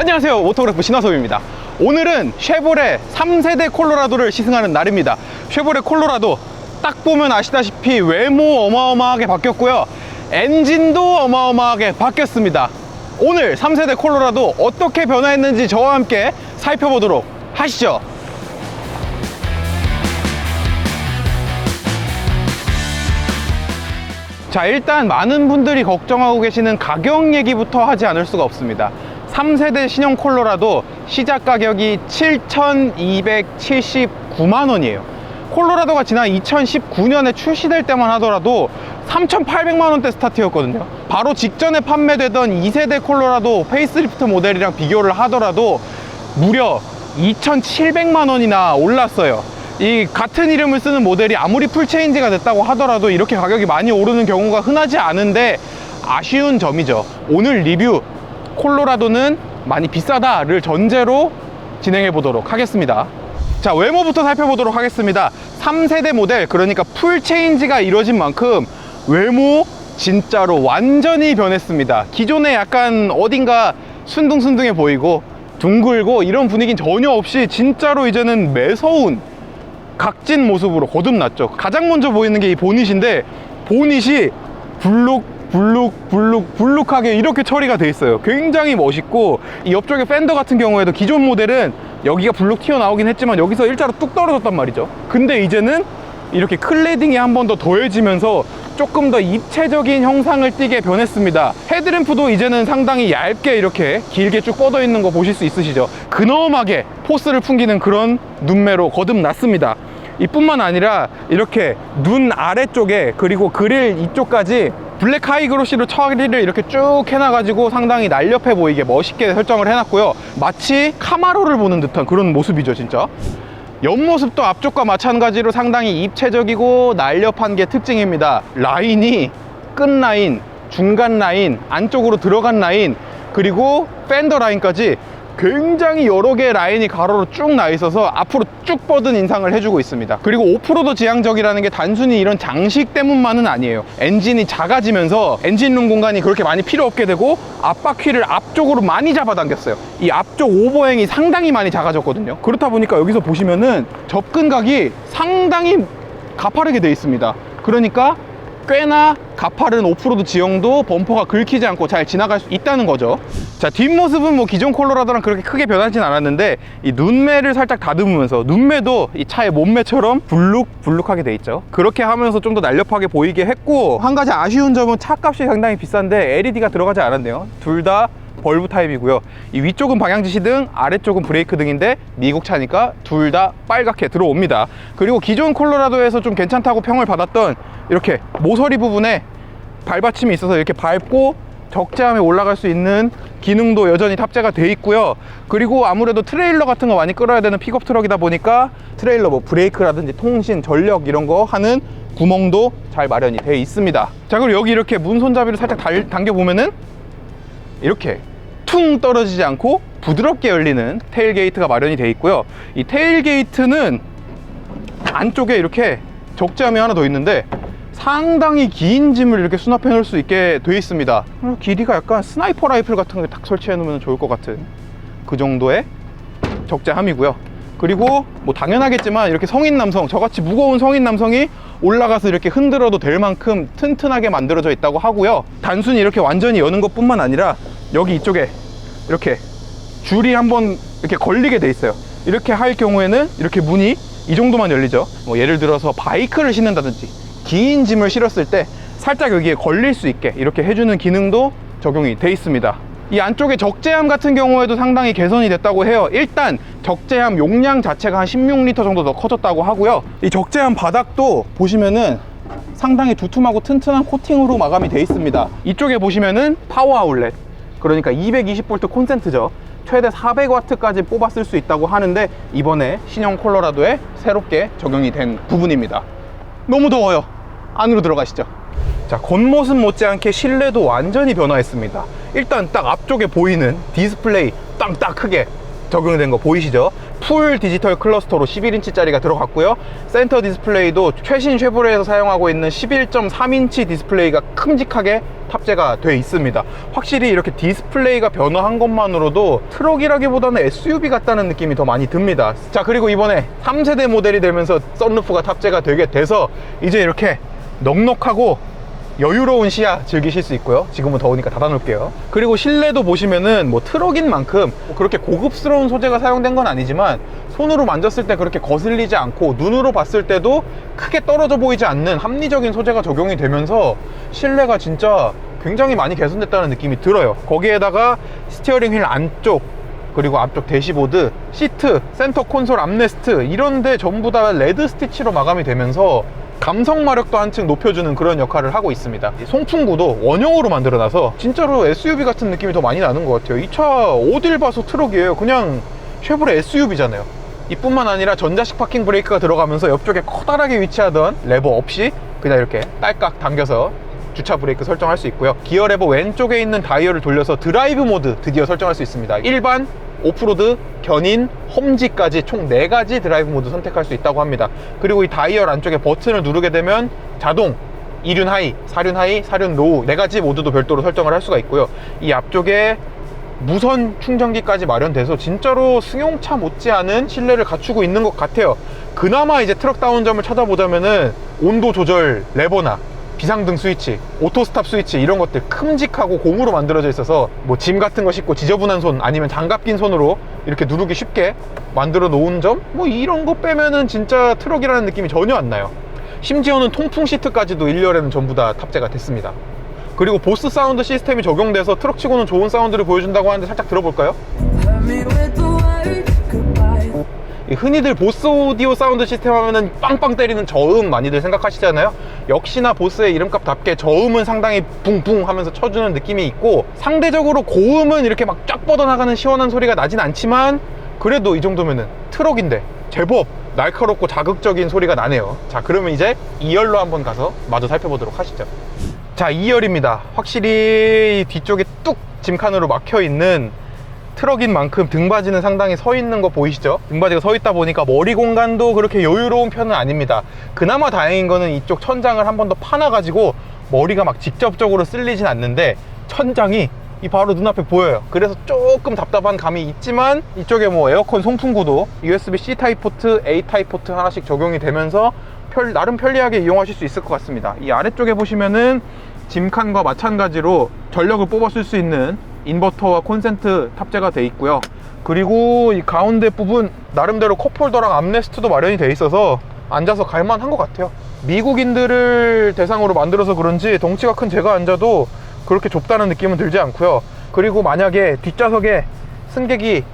안녕하세요. 오토그래프 신화섭입니다. 오늘은 쉐보레 3세대 콜로라도를 시승하는 날입니다. 쉐보레 콜로라도 딱 보면 아시다시피 외모 어마어마하게 바뀌었고요. 엔진도 어마어마하게 바뀌었습니다. 오늘 3세대 콜로라도 어떻게 변화했는지 저와 함께 살펴보도록 하시죠. 자 일단 많은 분들이 걱정하고 계시는 가격 얘기부터 하지 않을 수가 없습니다 3세대 신형 콜로라도 시작 가격이 7,279만 원이에요. 콜로라도가 지난 2019년에 출시될 때만 하더라도 3,800만 원대 스타트였거든요. 바로 직전에 판매되던 2세대 콜로라도 페이스리프트 모델이랑 비교를 하더라도 무려 2,700만 원이나 올랐어요. 이 같은 이름을 쓰는 모델이 아무리 풀체인지가 됐다고 하더라도 이렇게 가격이 많이 오르는 경우가 흔하지 않은데 아쉬운 점이죠. 오늘 리뷰 콜로라도는 많이 비싸다를 전제로 진행해 보도록 하겠습니다. 자 외모부터 살펴보도록 하겠습니다. 3세대 모델 그러니까 풀 체인지가 이루어진 만큼 외모 진짜로 완전히 변했습니다. 기존에 약간 어딘가 순둥순둥해 보이고 둥글고 이런 분위기는 전혀 없이 진짜로 이제는 매서운 각진 모습으로 거듭났죠. 가장 먼저 보이는 게 이 보닛인데 보닛이 블룩 블룩 블룩 블룩하게 이렇게 처리가 돼 있어요. 굉장히 멋있고 이 옆쪽에 팬더 같은 경우에도 기존 모델은 여기가 블룩 튀어나오긴 했지만 여기서 일자로 뚝 떨어졌단 말이죠. 근데 이제는 이렇게 클레딩이 한 번 더 더해지면서 조금 더 입체적인 형상을 띠게 변했습니다. 헤드램프도 이제는 상당히 얇게 이렇게 길게 쭉 뻗어 있는 거 보실 수 있으시죠? 근엄하게 포스를 풍기는 그런 눈매로 거듭났습니다. 이뿐만 아니라 이렇게 눈 아래쪽에 그리고 그릴 이쪽까지 블랙 하이그로시로 처리를 이렇게 쭉 해놔가지고 상당히 날렵해 보이게 멋있게 설정을 해놨고요. 마치 카마로를 보는 듯한 그런 모습이죠 진짜. 옆모습도 앞쪽과 마찬가지로 상당히 입체적이고 날렵한 게 특징입니다. 라인이 끝 라인, 중간 라인, 안쪽으로 들어간 라인 그리고 팬더 라인까지 굉장히 여러 개의 라인이 가로로 쭉 나 있어서 앞으로 쭉 뻗은 인상을 해주고 있습니다. 그리고 오프로드 지향적이라는 게 단순히 이런 장식 때문만은 아니에요. 엔진이 작아지면서 엔진룸 공간이 그렇게 많이 필요 없게 되고 앞바퀴를 앞쪽으로 많이 잡아당겼어요. 이 앞쪽 오버행이 상당히 많이 작아졌거든요. 그렇다 보니까 여기서 보시면은 접근각이 상당히 가파르게 되어 있습니다. 그러니까 꽤나 가파른 오프로드 지형도 범퍼가 긁히지 않고 잘 지나갈 수 있다는 거죠. 자 뒷모습은 뭐 기존 콜로라도랑 그렇게 크게 변하진 않았는데 이 눈매를 살짝 다듬으면서 눈매도 이 차의 몸매처럼 불룩불룩하게 돼 있죠. 그렇게 하면서 좀 더 날렵하게 보이게 했고 한 가지 아쉬운 점은 차값이 상당히 비싼데 LED가 들어가지 않았네요. 둘다 벌브 타입이고요. 이 위쪽은 방향지시등 아래쪽은 브레이크 등인데 미국 차니까 둘 다 빨갛게 들어옵니다. 그리고 기존 콜로라도에서 좀 괜찮다고 평을 받았던 이렇게 모서리 부분에 발받침이 있어서 이렇게 밟고 적재함에 올라갈 수 있는 기능도 여전히 탑재가 돼 있고요. 그리고 아무래도 트레일러 같은 거 많이 끌어야 되는 픽업 트럭이다 보니까 트레일러 뭐 브레이크라든지 통신 전력 이런 거 하는 구멍도 잘 마련이 돼 있습니다. 자 그리고 여기 이렇게 문 손잡이를 살짝 달- 당겨 보면은 이렇게 퉁 떨어지지 않고 부드럽게 열리는 테일 게이트가 마련이 되어 있고요. 이 테일 게이트는 안쪽에 이렇게 적재함이 하나 더 있는데 상당히 긴 짐을 이렇게 수납해 놓을 수 있게 되어 있습니다. 길이가 약간 스나이퍼 라이플 같은 거딱 설치해 놓으면 좋을 것 같은 그 정도의 적재함이고요. 그리고 뭐 당연하겠지만 이렇게 성인 남성 저같이 무거운 성인 남성이 올라가서 이렇게 흔들어도 될 만큼 튼튼하게 만들어져 있다고 하고요. 단순히 이렇게 완전히 여는 것 뿐만 아니라 여기 이쪽에 이렇게 줄이 한번 이렇게 걸리게 돼 있어요. 이렇게 할 경우에는 이렇게 문이 이 정도만 열리죠. 뭐 예를 들어서 바이크를 신는다든지 긴 짐을 실었을 때 살짝 여기에 걸릴 수 있게 이렇게 해주는 기능도 적용이 돼 있습니다. 이 안쪽에 적재함 같은 경우에도 상당히 개선이 됐다고 해요. 일단 적재함 용량 자체가 한 16리터 정도 더 커졌다고 하고요. 이 적재함 바닥도 보시면은 상당히 두툼하고 튼튼한 코팅으로 마감이 돼 있습니다. 이쪽에 보시면은 파워 아울렛 그러니까 220V 콘센트죠. 최대 400W까지 뽑아 쓸 수 있다고 하는데 이번에 신형 콜로라도에 새롭게 적용이 된 부분입니다. 너무 더워요. 안으로 들어가시죠. 자 겉모습 못지않게 실내도 완전히 변화했습니다. 일단 딱 앞쪽에 보이는 디스플레이 땅딱 크게 적용된 거 보이시죠 풀 디지털 클러스터로 11인치짜리가 들어갔고요. 센터 디스플레이도 최신 쉐보레에서 사용하고 있는 11.3인치 디스플레이가 큼직하게 탑재가 돼 있습니다. 확실히 이렇게 디스플레이가 변화한 것만으로도 트럭이라기보다는 SUV 같다는 느낌이 더 많이 듭니다. 자, 그리고 이번에 3세대 모델이 되면서 썬루프가 탑재가 되게 돼서 이제 이렇게 넉넉하고 여유로운 시야 즐기실 수 있고요. 지금은 더우니까 닫아놓을게요. 그리고 실내도 보시면은 뭐 트럭인 만큼 뭐 그렇게 고급스러운 소재가 사용된 건 아니지만 손으로 만졌을 때 그렇게 거슬리지 않고 눈으로 봤을 때도 크게 떨어져 보이지 않는 합리적인 소재가 적용이 되면서 실내가 진짜 굉장히 많이 개선됐다는 느낌이 들어요. 거기에다가 스티어링 휠 안쪽 그리고 앞쪽 대시보드, 시트, 센터 콘솔 암레스트 이런데 전부 다 레드 스티치로 마감이 되면서 감성 마력도 한층 높여주는 그런 역할을 하고 있습니다. 이 송풍구도 원형으로 만들어놔서 진짜로 SUV 같은 느낌이 더 많이 나는 것 같아요. 이 차 어딜 봐서 트럭이에요. 그냥 쉐보레 SUV잖아요. 이뿐만 아니라 전자식 파킹 브레이크가 들어가면서 옆쪽에 커다랗게 위치하던 레버 없이 그냥 이렇게 딸깍 당겨서 주차 브레이크 설정할 수 있고요. 기어 레버 왼쪽에 있는 다이얼을 돌려서 드라이브 모드 드디어 설정할 수 있습니다. 일반, 오프로드, 견인, 험지까지 총 4가지 드라이브 모드 선택할 수 있다고 합니다. 그리고 이 다이얼 안쪽에 버튼을 누르게 되면 자동, 이륜 하이, 사륜 하이, 사륜 로우 4가지 모드도 별도로 설정을 할 수가 있고요. 이 앞쪽에 무선 충전기까지 마련돼서 진짜로 승용차 못지않은 실내를 갖추고 있는 것 같아요. 그나마 이제 트럭다운 점을 찾아보자면은 온도 조절 레버나 비상등 스위치, 오토스탑 스위치 이런 것들 큼직하고 고무로 만들어져 있어서 뭐 짐 같은 거 싣고 지저분한 손 아니면 장갑 낀 손으로 이렇게 누르기 쉽게 만들어 놓은 점 뭐 이런 거 빼면은 진짜 트럭이라는 느낌이 전혀 안 나요. 심지어는 통풍 시트까지도 1열에는 전부 다 탑재가 됐습니다. 그리고 보스 사운드 시스템이 적용돼서 트럭치고는 좋은 사운드를 보여준다고 하는데 살짝 들어볼까요? 흔히들 보스 오디오 사운드 시스템 하면은 빵빵 때리는 저음 많이들 생각하시잖아요. 역시나 보스의 이름값답게 저음은 상당히 붕붕 하면서 쳐주는 느낌이 있고 상대적으로 고음은 이렇게 막 쫙 뻗어나가는 시원한 소리가 나진 않지만 그래도 이 정도면은 트럭인데 제법 날카롭고 자극적인 소리가 나네요. 자, 그러면 이제 2열로 한번 가서 마저 살펴보도록 하시죠. 자, 2열입니다. 확실히 뒤쪽에 뚝 짐칸으로 막혀 있는 트럭인 만큼 등받이는 상당히 서 있는 거 보이시죠? 등받이가 서 있다 보니까 머리 공간도 그렇게 여유로운 편은 아닙니다. 그나마 다행인 거는 이쪽 천장을 한 번 더 파놔가지고 머리가 막 직접적으로 쓸리진 않는데 천장이 이 바로 눈앞에 보여요. 그래서 조금 답답한 감이 있지만 이쪽에 뭐 에어컨 송풍구도 USB-C 타입 포트, A 타입 포트 하나씩 적용이 되면서 편- 나름 편리하게 이용하실 수 있을 것 같습니다. 이 아래쪽에 보시면은 짐칸과 마찬가지로 전력을 뽑아 쓸 수 있는 인버터와 콘센트 탑재가 돼 있고요. 그리고 이 가운데 부분 나름대로 컵홀더랑 암레스트도 마련이 돼 있어서 앉아서 갈만한 것 같아요. 미국인들을 대상으로 만들어서 그런지 덩치가 큰 제가 앉아도 그렇게 좁다는 느낌은 들지 않고요. 그리고 만약에 뒷좌석에 승객이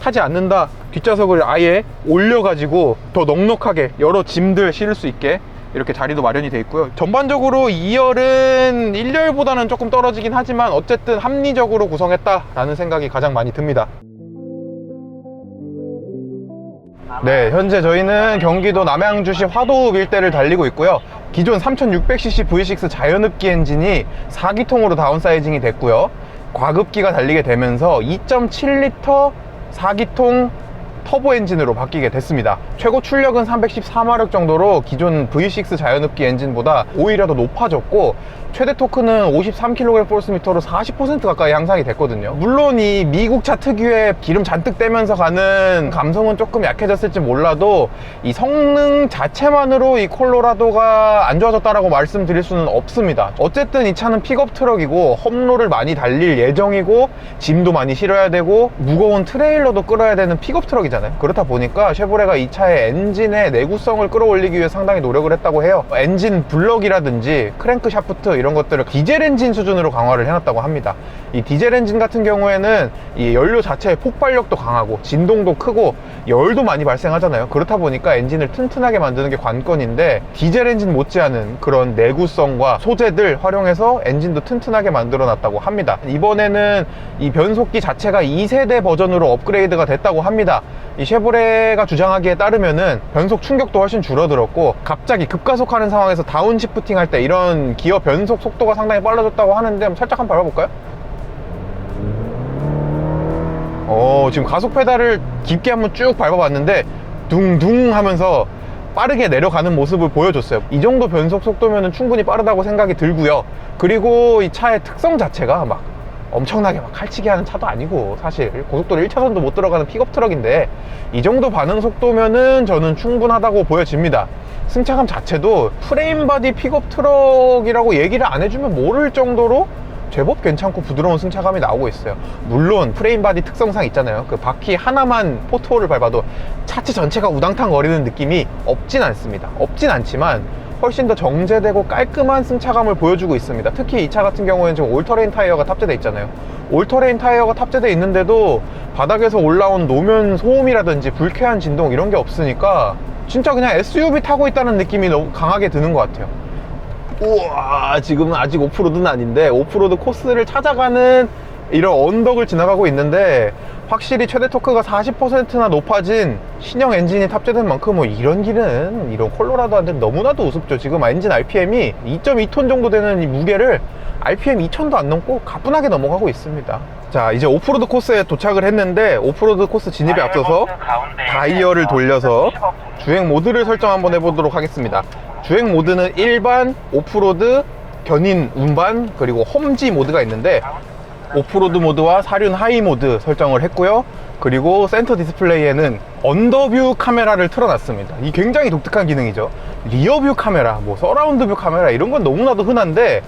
타지 않는다 뒷좌석을 아예 올려가지고 더 넉넉하게 여러 짐들 실을 수 있게 이렇게 자리도 마련이 돼 있고요 전반적으로 2열은 1열보다는 조금 떨어지긴 하지만 어쨌든 합리적으로 구성했다라는 생각이 가장 많이 듭니다 네, 현재 저희는 경기도 남양주시 화도읍 일대를 달리고 있고요. 기존 3600cc V6 자연흡기 엔진이 4기통으로 다운사이징이 됐고요. 과급기가 달리게 되면서 2.7L 4기통 터보 엔진으로 바뀌게 됐습니다. 최고 출력은 314마력 정도로 기존 V6 자연흡기 엔진보다 오히려 더 높아졌고 최대 토크는 53kg/s로 40% 가까이 향상이 됐거든요. 물론 이 미국 차 특유의 기름 잔뜩 떼면서 가는 감성은 조금 약해졌을지 몰라도 이 성능 자체만으로 이 콜로라도가 안 좋아졌다라고 말씀드릴 수는 없습니다. 어쨌든 이 차는 픽업 트럭이고 험로를 많이 달릴 예정이고 짐도 많이 실어야 되고 무거운 트레일러도 끌어야 되는 픽업 트럭이 잖아요. 그렇다 보니까 쉐보레가 이 차의 엔진의 내구성을 끌어올리기 위해 상당히 노력을 했다고 해요. 엔진 블럭이라든지 크랭크 샤프트 이런 것들을 디젤 엔진 수준으로 강화를 해놨다고 합니다. 이 디젤 엔진 같은 경우에는 이 연료 자체의 폭발력도 강하고 진동도 크고 열도 많이 발생하잖아요. 그렇다 보니까 엔진을 튼튼하게 만드는 게 관건인데 디젤 엔진 못지않은 그런 내구성과 소재들 활용해서 엔진도 튼튼하게 만들어 놨다고 합니다. 이번에는 이 변속기 자체가 2세대 버전으로 업그레이드가 됐다고 합니다. 이 쉐보레가 주장하기에 따르면은 변속 충격도 훨씬 줄어들었고 갑자기 급가속하는 상황에서 다운 시프팅 할 때 이런 기어 변속 속도가 상당히 빨라졌다고 하는데 살짝 한번 밟아볼까요? 어, 지금 가속 페달을 깊게 한번 쭉 밟아봤는데 둥둥 하면서 빠르게 내려가는 모습을 보여줬어요. 이 정도 변속 속도면 충분히 빠르다고 생각이 들고요. 그리고 이 차의 특성 자체가 막 엄청나게 막 칼치기 하는 차도 아니고 사실 고속도로 1차선도 못 들어가는 픽업 트럭인데 이 정도 반응 속도면은 저는 충분하다고 보여집니다. 승차감 자체도 프레임 바디 픽업 트럭이라고 얘기를 안 해주면 모를 정도로 제법 괜찮고 부드러운 승차감이 나오고 있어요. 물론 프레임 바디 특성상 있잖아요. 그 바퀴 하나만 포토를 밟아도 차체 전체가 우당탕 거리는 느낌이 없진 않습니다. 없진 않지만 훨씬 더 정제되고 깔끔한 승차감을 보여주고 있습니다. 특히 이 차 같은 경우에는 지금 올터레인 타이어가 탑재되어 있잖아요. 올터레인 타이어가 탑재되어 있는데도 바닥에서 올라온 노면 소음이라든지 불쾌한 진동 이런 게 없으니까 진짜 그냥 SUV 타고 있다는 느낌이 너무 강하게 드는 것 같아요. 우와 지금은 아직 오프로드는 아닌데 오프로드 코스를 찾아가는 이런 언덕을 지나가고 있는데 확실히 최대 토크가 40%나 높아진 신형 엔진이 탑재된 만큼 뭐 이런 길은 이런 콜로라도한테 너무나도 우습죠 지금 엔진 RPM이 2.2톤 정도 되는 이 무게를 RPM 2000도 안 넘고 가뿐하게 넘어가고 있습니다 자 이제 오프로드 코스에 도착을 했는데 오프로드 코스 진입에 앞서서 다이얼을 돌려서 주행 모드를 설정 한번 해보도록 하겠습니다. 주행 모드는 일반, 오프로드, 견인, 운반, 그리고 험지 모드가 있는데 오프로드 모드와 사륜 하이 모드 설정을 했고요. 그리고 센터 디스플레이에는 언더뷰 카메라를 틀어놨습니다. 이 굉장히 독특한 기능이죠. 리어뷰 카메라, 뭐 서라운드뷰 카메라 이런 건 너무나도 흔한데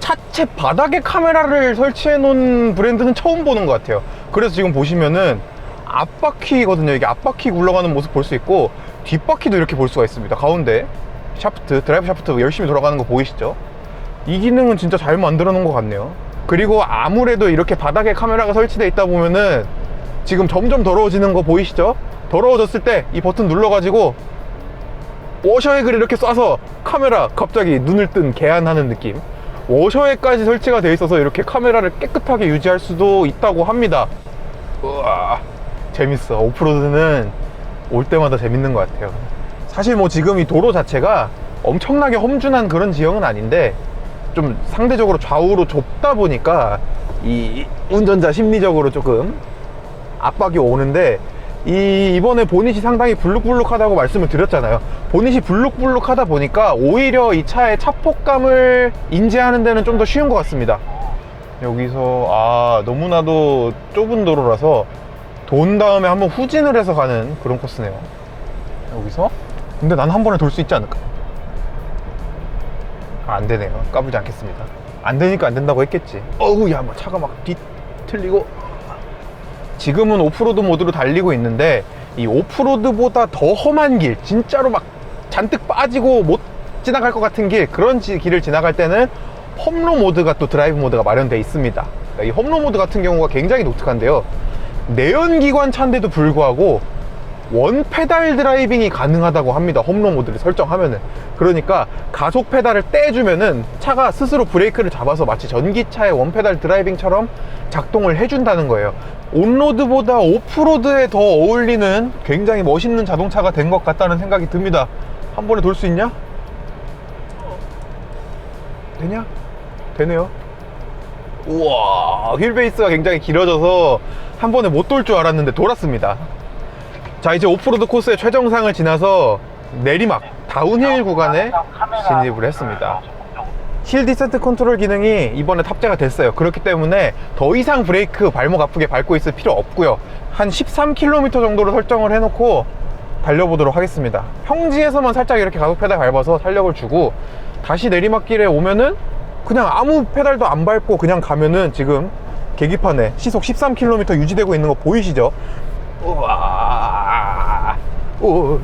차체 바닥에 카메라를 설치해 놓은 브랜드는 처음 보는 것 같아요. 그래서 지금 보시면은 앞바퀴거든요. 이게 앞바퀴 굴러가는 모습 볼 수 있고 뒷바퀴도 이렇게 볼 수가 있습니다. 가운데 샤프트, 드라이브 샤프트 열심히 돌아가는 거 보이시죠? 이 기능은 진짜 잘 만들어 놓은 것 같네요. 그리고 아무래도 이렇게 바닥에 카메라가 설치되어 있다 보면은 지금 점점 더러워지는 거 보이시죠? 더러워졌을 때 이 버튼 눌러가지고 워셔액을 이렇게 쏴서 카메라 갑자기 눈을 뜬 개안하는 느낌 워셔액까지 설치가 되어 있어서 이렇게 카메라를 깨끗하게 유지할 수도 있다고 합니다 우와 재밌어 오프로드는 올 때마다 재밌는 것 같아요 사실 뭐 지금 이 도로 자체가 엄청나게 험준한 그런 지형은 아닌데 좀 상대적으로 좌우로 좁다 보니까 이 운전자 심리적으로 조금 압박이 오는데 이 이번에 보닛이 상당히 불룩불룩하다고 말씀을 드렸잖아요. 보닛이 불룩불룩하다 보니까 오히려 이 차의 차폭감을 인지하는 데는 좀 더 쉬운 것 같습니다. 여기서 아 너무나도 좁은 도로라서 돈 다음에 한번 후진을 해서 가는 그런 코스네요. 여기서 근데 난 한 번에 돌 수 있지 않을까? 아, 안 되네요. 까불지 않겠습니다. 안 되니까 안 된다고 했겠지. 어우, 야, 막 차가 막 뒤틀리고. 지금은 오프로드 모드로 달리고 있는데, 이 오프로드보다 더 험한 길, 진짜로 막 잔뜩 빠지고 못 지나갈 것 같은 길, 그런 지- 길을 지나갈 때는 험로 모드가 또 드라이브 모드가 마련되어 있습니다. 이 험로 모드 같은 경우가 굉장히 독특한데요. 내연기관 차인데도 불구하고 원 페달 드라이빙이 가능하다고 합니다. 홈런 모드를 설정하면은. 그러니까 가속 페달을 떼주면은 차가 스스로 브레이크를 잡아서 마치 전기차의 원 페달 드라이빙처럼 작동을 해준다는 거예요. 온로드보다 오프로드에 더 어울리는 굉장히 멋있는 자동차가 된 것 같다는 생각이 듭니다. 한 번에 돌 수 있냐? 되냐? 되네요. 우와, 휠베이스가 굉장히 길어져서 한 번에 못 돌 줄 알았는데 돌았습니다. 자 이제 오프로드 코스의 최정상을 지나서 내리막 다운힐 구간에 진입을 했습니다 힐 디센트 컨트롤 기능이 이번에 탑재가 됐어요 그렇기 때문에 더 이상 브레이크 발목 아프게 밟고 있을 필요 없고요 한 13km 정도로 설정을 해놓고 달려보도록 하겠습니다 평지에서만 살짝 이렇게 가속 페달 밟아서 탄력을 주고 다시 내리막길에 오면은 그냥 아무 페달도 안 밟고 그냥 가면은 지금 계기판에 시속 13km 유지되고 있는 거 보이시죠? 우와. 오.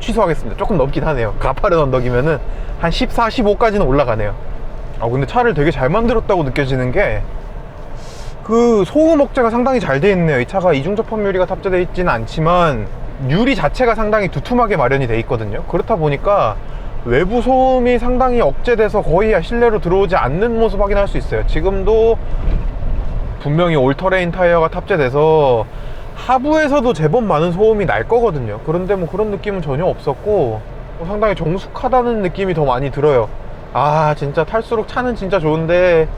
취소하겠습니다. 조금 넘긴 하네요. 가파른 언덕이면은 한 14, 15까지는 올라가네요. 아, 근데 차를 되게 잘 만들었다고 느껴지는 게 그 소음 억제가 상당히 잘 돼 있네요. 이 차가 이중 접합 유리가 탑재되어 있지는 않지만 유리 자체가 상당히 두툼하게 마련이 돼 있거든요. 그렇다 보니까 외부 소음이 상당히 억제돼서 거의 실내로 들어오지 않는 모습 확인할 수 있어요. 지금도 분명히 올터레인 타이어가 탑재돼서 하부에서도 제법 많은 소음이 날 거거든요. 그런데 뭐 그런 느낌은 전혀 없었고 어, 상당히 정숙하다는 느낌이 더 많이 들어요. 아 진짜 탈수록 차는 진짜 좋은데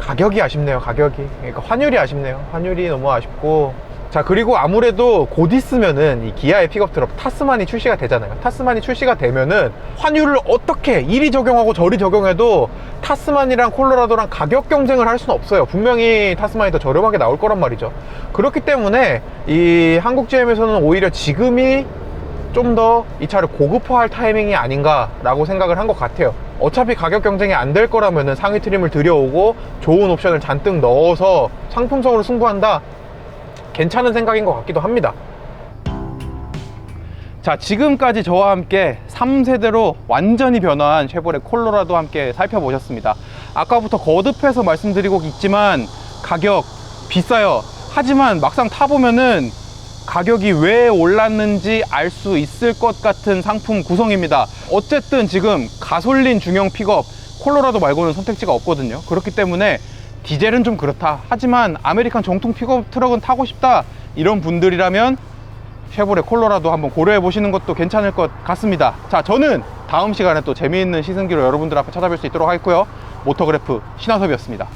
가격이 아쉽네요 가격이 그러니까 환율이 아쉽네요 환율이 너무 아쉽고 자 그리고 아무래도 곧 있으면은 이 기아의 픽업 트럭 타스만이 출시가 되잖아요 타스만이 출시가 되면은 환율을 어떻게 이리 적용하고 저리 적용해도 타스만이랑 콜로라도랑 가격 경쟁을 할 수는 없어요 분명히 타스만이 더 저렴하게 나올 거란 말이죠 그렇기 때문에 이 한국 GM에서는 오히려 지금이 좀 더 이 차를 고급화할 타이밍이 아닌가라고 생각을 한 것 같아요. 어차피 가격 경쟁이 안 될 거라면 상위 트림을 들여오고 좋은 옵션을 잔뜩 넣어서 상품성으로 승부한다. 괜찮은 생각인 것 같기도 합니다. 자, 지금까지 저와 함께 3세대로 완전히 변화한 쉐보레 콜로라도 함께 살펴보셨습니다. 아까부터 거듭해서 말씀드리고 있지만 가격 비싸요. 하지만 막상 타보면은 가격이 왜 올랐는지 알 수 있을 것 같은 상품 구성입니다. 어쨌든 지금 가솔린 중형 픽업 콜로라도 말고는 선택지가 없거든요. 그렇기 때문에 디젤은 좀 그렇다. 하지만 아메리칸 정통 픽업 트럭은 타고 싶다. 이런 분들이라면 쉐보레 콜로라도 한번 고려해 보시는 것도 괜찮을 것 같습니다. 자, 저는 다음 시간에 또 재미있는 시승기로 여러분들 앞에 찾아뵐 수 있도록 하겠고요. 모터그래프 신화섭이었습니다.